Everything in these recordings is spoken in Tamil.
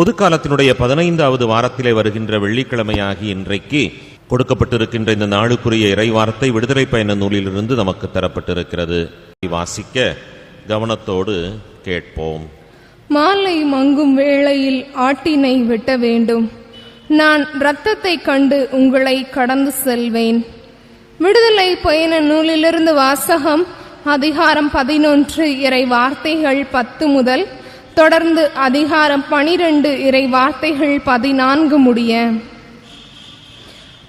பொதுக்காலத்தினுடைய பதினைந்தாவது வாரத்திலே வருகின்ற வெள்ளிக்கிழமையாகி இன்றைக்கு கொடுக்கப்பட்டிருக்கின்ற இந்த நாளுக்குரிய இறைவார்த்தை விடுதலை பயண நூலிலிருந்து நமக்கு தரப்பட்டிருக்கிறது. வாசிக்க கவனத்தோடு கேட்போம். மாலை மங்கும் வேளையில் ஆட்டினை வெட்ட வேண்டும். நான் இரத்தத்தை கண்டு உங்களை கடந்து செல்வேன். விடுதலை பயண நூலிலிருந்து வாசகம் அதிகாரம் பதினொன்று இறை வார்த்தைகள் பத்து முதல் தொடர்ந்து அதிகாரம் பனிரெண்டு இறை வார்த்தைகள் பதினான்கு முடிய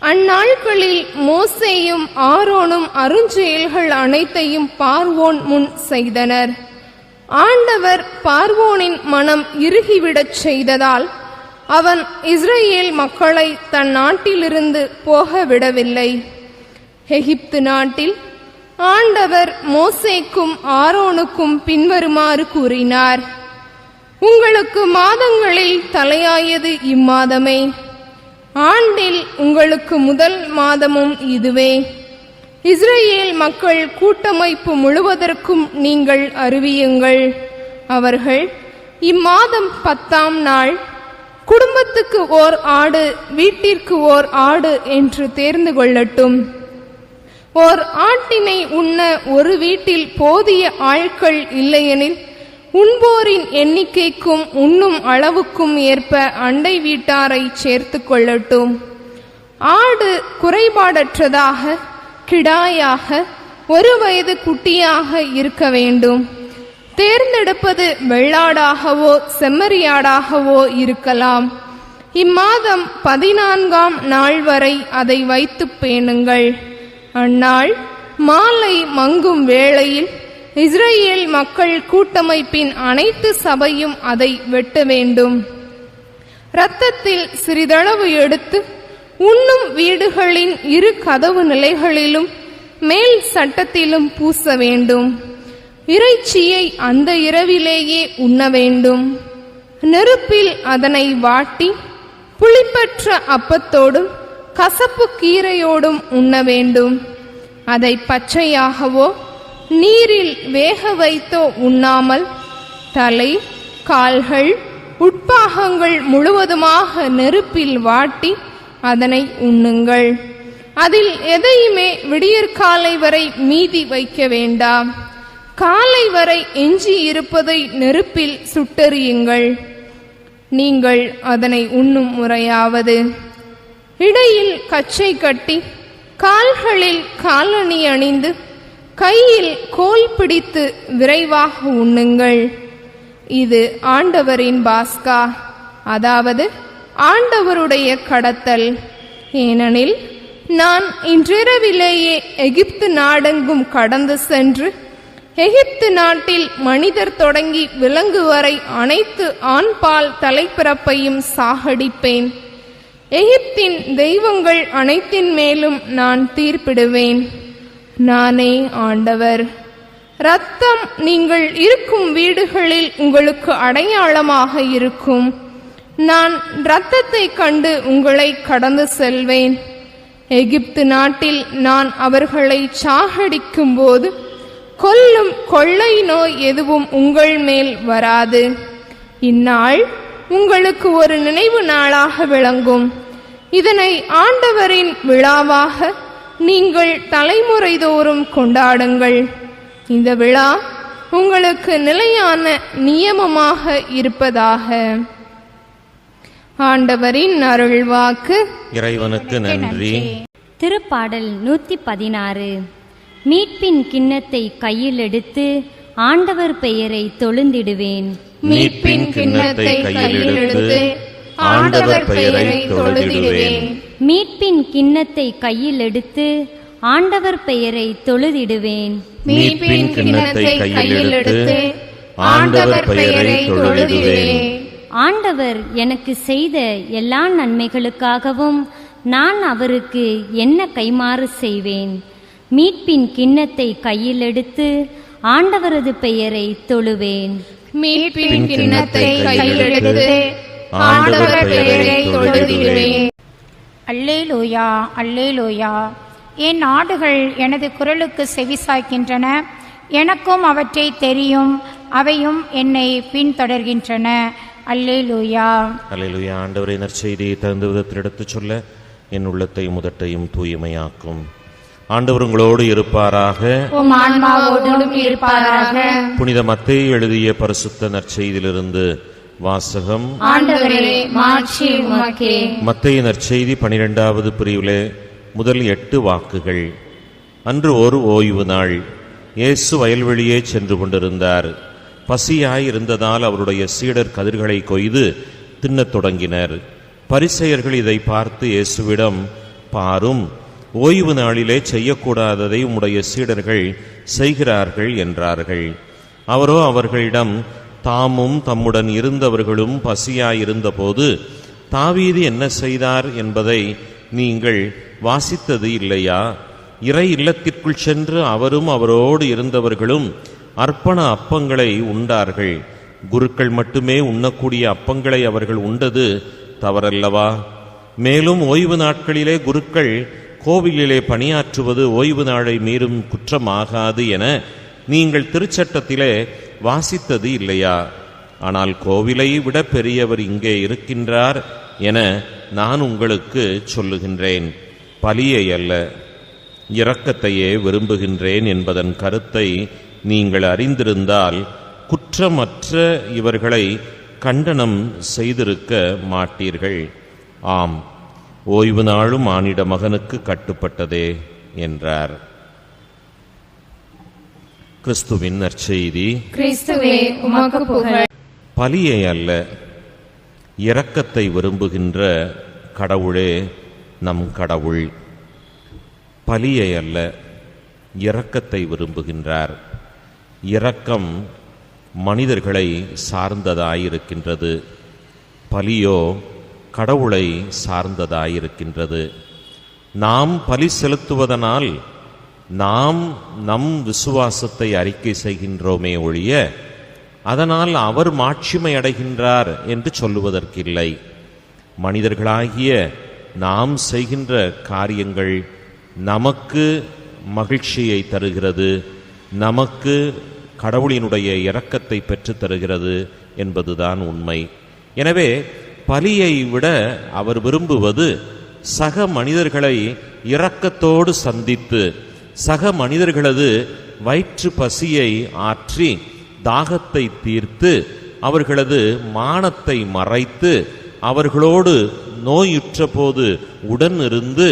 அந்நாட்களில் மோசேயும் ஆரோனும் அருஞ்செயல்கள் அனைத்தையும் பார்வோன் முன் செய்தனர். ஆண்டவர் பார்வோனின் மனம் இறுகிவிடச் செய்ததால் அவன் இஸ்ரேல் மக்களை தன் நாட்டிலிருந்து போக விடவில்லை எகிப்து நாட்டில் ஆண்டவர் மோசேக்கும் ஆரோனுக்கும் பின்வருமாறு கூறினார். உங்களுக்கு மாதங்களில் தலையாயது இம்மாதமே. ஆண்டில் உங்களுக்கு முதல் மாதமும் இதுவே. இஸ்ரேல் மக்கள் கூட்டமைப்பு முழுவதற்கும் நீங்கள் அறிவியுங்கள். அவர்கள் இம்மாதம் பத்தாம் நாள் குடும்பத்துக்கு ஓர் ஆடு வீட்டிற்கு ஓர் ஆடு என்று தேர்ந்து கொள்ளட்டும். ஓர் ஆட்டினை உண்ண ஒரு வீட்டில் போதிய ஆட்கள் இல்லையெனில் உண்போரின் எண்ணிக்கைக்கும் உண்ணும் அளவுக்கும் ஏற்ப அண்டை வீட்டாரை சேர்த்து கொள்ளட்டும். ஆடு குறைபாடற்றதாக கிடாயாக ஒரு வயது குட்டியாக இருக்க வேண்டும். தேர்ந்தெடுப்பது வெள்ளாடாகவோ செம்மறியாடாகவோ இருக்கலாம். இம்மாதம் பதினான்காம் நாள் வரை அதை வைத்து பேணுங்கள். அந்நாள் மாலை மங்கும் வேளையில் இஸ்ரேல் மக்கள் கூட்டமைப்பின் அனைத்து சபையும் அதை வெட்ட வேண்டும். இரத்தத்தில் சிறிதளவு எடுத்து உண்ணும் வீடுகளின் இரு கதவு நிலைகளிலும் மேல் சட்டத்திலும் பூச வேண்டும். இறைச்சியை அந்த இரவிலேயே உண்ண வேண்டும். நெருப்பில் அதனை வாட்டி புளிப்பற்ற அப்பத்தோடும் கசப்பு கீரையோடும் உண்ண வேண்டும். அதை பச்சையாகவோ நீரில் வேக வைத்தோ உண்ணாமல் தலை கால்கள் உட்பாகங்கள் முழுவதுமாக நெருப்பில் வாட்டி அதனை உண்ணுங்கள். அதில் எதையுமே விடியற்காலை வரை மீதி வைக்க வேண்டாம். காலை வரை எஞ்சி இருப்பதை நெருப்பில் சுட்டெறியுங்கள். நீங்கள் அதனை உண்ணும் முறையாவது. இடையில் கச்சை கட்டி கால்களில் காலணி அணிந்து கையில் கோல் பிடித்து விரைவாக உண்ணுங்கள். இது ஆண்டவரின் பாஸ்கா. அதாவது ஆண்டவருடைய கடத்தல். ஏனெனில் நான் இன்றிரவிலேயே எகிப்து நாடெங்கும் கடந்து சென்று எகிப்து நாட்டில் மனிதர் தொடங்கி விலங்கு வரை அனைத்து ஆண்பால் தலைப்பிறப்பையும் சாகடிப்பேன். எகிப்தின் தெய்வங்கள் அனைத்தின் மேலும் நான் தீர்ப்பிடுவேன். நானே ஆண்டவர். ரத்தம் நீங்கள் இருக்கும் வீடுகளில் உங்களுக்கு அடையாளமாக இருக்கும். நான் இரத்தத்தை கண்டு உங்களை கடந்து செல்வேன். எகிப்து நாட்டில் நான் அவர்களை சாகடிக்கும் போது கொல்லும் கொள்ளை நோய் எதுவும் உங்கள் மேல் வராது. இந்நாள் உங்களுக்கு ஒரு நினைவு நாளாக விளங்கும். இதனை ஆண்டவரின் விழாவாக நீங்கள் தலைமுறை தோறும் கொண்டாடுங்கள். இந்த விழா உங்களுக்கு நிலையான நியமமாக இருப்பதாக. ஆண்டவரின் அருள்வாக்கு. இறைவனுக்கு நன்றி. திருப்பாடல் நூத்தி பதினாறு மீட்பின் கிண்ணத்தை கையில் எடுத்து ஆண்டவர் பெயரை தொழுந்திடுவேன். மீட்பின் கிண்ணத்தை கையில் எடுத்து ஆண்டவர் பெயரை தொழுதிடுவேன். மீட்பின் கிண்ணத்தை கையில் எடுத்து ஆண்டவர் பெயரை தொழுதிடுவேன். மீட்பின் கிண்ணத்தை கையில் எடுத்து ஆண்டவர் பெயரை தொழுதிடுவேன். ஆண்டவர் எனக்கு செய்த எல்லா நன்மைகளுக்காகவும் நான் அவருக்கு என்ன கைமாறு செய்வேன்? மீட்பின் கிண்ணத்தை கையில் எடுத்து ஆண்டவரது பெயரை தொழுவேன். மீட்பின் கிண்ணத்தை கையில் எடுத்து ஆண்டவர் பெயரை தொழுதிடுவேன் அல்லேலூயா அல்லேலூயா. என் ஆடுகள் எனது குரலுக்கு செவிசாய்க்கின்றன. எனக்கும் அவற்றை தெரியும். அவையும் என்னை பின்தொடர்கின்றன. அல்லேலூயா. அல்லேலூயா. ஆண்டவரை நற்செய்தியை தகுந்த விதத்தில் எடுத்துச் சொல்ல என் உள்ளத்தையும் முதட்டையும் தூய்மையாக்கும். ஆண்டவர் உங்களோடு இருப்பாராக. புனித மத்தேயு எழுதிய பரிசுத்த நற்செய்தியிலிருந்து வாசகம். மத்தேயு நற்செய்தி பனிரெண்டாவது பிரிவிலே முதல் எட்டு வாக்குகள். அன்று ஒரு ஓய்வு நாள். இயேசு வயல்வெளியே சென்று கொண்டிருந்தார். பசியாய் இருந்ததால் அவருடைய சீடர் கதிர்களை கொய்து தின்னத் தொடங்கினர். பரிசெயர்கள் இதை பார்த்து இயேசுவிடம் பாரும் ஓய்வு நாளிலே செய்யக்கூடாததை உம்முடைய சீடர்கள் செய்கிறார்கள் என்றார்கள். அவரோ அவர்களிடம் தாமும் தம்முடன் இருந்தவர்களும் பசியாயிருந்தபோது தாவீது என்ன செய்தார் என்பதை நீங்கள் வாசித்தது இல்லையா? இறை இல்லத்திற்குள் சென்று அவரும் அவரோடு இருந்தவர்களும் அர்ப்பண அப்பங்களை உண்டார்கள். குருக்கள் மட்டுமே உண்ணக்கூடிய அப்பங்களை அவர்கள் உண்டது தவறல்லவா? மேலும் ஓய்வு நாட்களிலே குருக்கள் கோவிலிலே பணியாற்றுவது ஓய்வு நாளை மீறும் குற்றமாகாது என நீங்கள் திருச்சட்டத்திலே வாசித்தது இல்லையா? ஆனால் கோவிலை விட பெரியவர் இங்கே இருக்கின்றார் என நான் உங்களுக்கு சொல்லுகின்றேன். பலியை அல்ல இரக்கத்தையே விரும்புகின்றேன் என்பதன் கருத்தை நீங்கள் அறிந்திருந்தால் குற்றமற்ற இவர்களை கண்டனம் செய்திருக்க மாட்டீர்கள். ஆம் ஓய்வு நாளும் மானிட மகனுக்கு கட்டுப்பட்டதே என்றார். கிறிஸ்துவின் நற்செய்தி. கிறிஸ்துவே உமக்கு புகழ். பலியை அல்ல இரக்கத்தை விரும்புகின்ற கடவுளே நம் கடவுள். பலியை அல்ல இரக்கத்தை விரும்புகின்றார். இரக்கம் மனிதர்களை சார்ந்ததாயிருக்கின்றது. பலியோ கடவுளை சார்ந்ததாயிருக்கின்றது. நாம் பலி செலுத்துவதனால் நாம் நம் விசுவாசத்தை அறிக்கை செய்கின்றோமே ஒழிய அதனால் அவர் மாட்சிமை அடைகின்றார் என்று சொல்லுவதற்கில்லை. மனிதர்களாகிய நாம் செய்கின்ற காரியங்கள் நமக்கு மகிழ்ச்சியை தருகிறது நமக்கு கடவுளினுடைய இரக்கத்தை பெற்றுத் தருகிறது என்பதுதான் உண்மை. எனவே பலியை விட அவர் விரும்புவது சக மனிதர்களை இரக்கத்தோடு சந்தித்து சக மனிதர்களது வயிற்று பசியை ஆற்றி தாகத்தை தீர்த்து அவர்களது மானத்தை மறைத்து அவர்களோடு நோயுற்ற போது உடன் இருந்து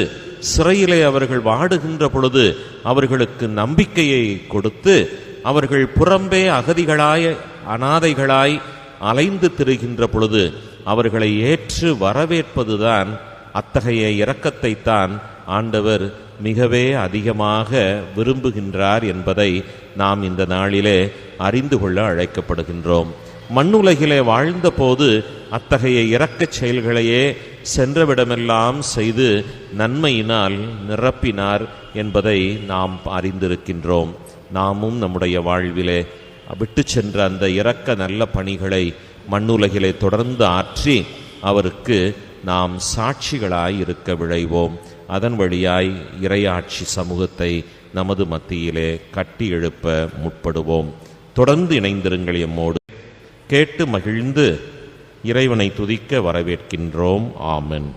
சிறையிலே அவர்கள் வாடுகின்ற பொழுது அவர்களுக்கு நம்பிக்கையை கொடுத்து அவர்கள் புறம்பே அகதிகளாய் அனாதைகளாய் அலைந்து திரிகின்ற பொழுது அவர்களை ஏற்று வரவேற்பதுதான் அத்தகைய இரக்கத்தைத்தான் ஆண்டவர் மிகவே அதிகமாக விரும்புகின்றார் என்பதை நாம் இந்த நாளிலே அறிந்து கொள்ள அழைக்கப்படுகின்றோம். மண்ணுலகிலே வாழ்ந்தபோது அத்தகைய இரக்கச் செயல்களையே சென்றவிடமெல்லாம் செய்து நன்மையினால் நிரப்பினார் என்பதை நாம் அறிந்திருக்கின்றோம். நாமும் நம்முடைய வாழ்விலே விட்டு சென்ற அந்த இரக்க நல்ல பணிகளை மண்ணுலகிலே தொடர்ந்து ஆற்றி அவருக்கு நாம் சாட்சிகளாய் இருக்க விழைவோம். அதன் வழியாய் இறையாட்சி சமூகத்தை நமது மத்தியிலே கட்டி எழுப்ப முற்படுவோம். தொடர்ந்து இணைந்திருங்கள் எம்மோடு. கேட்டு மகிழ்ந்து இறைவனை துதிக்க வரவேற்கின்றோம். ஆமன்.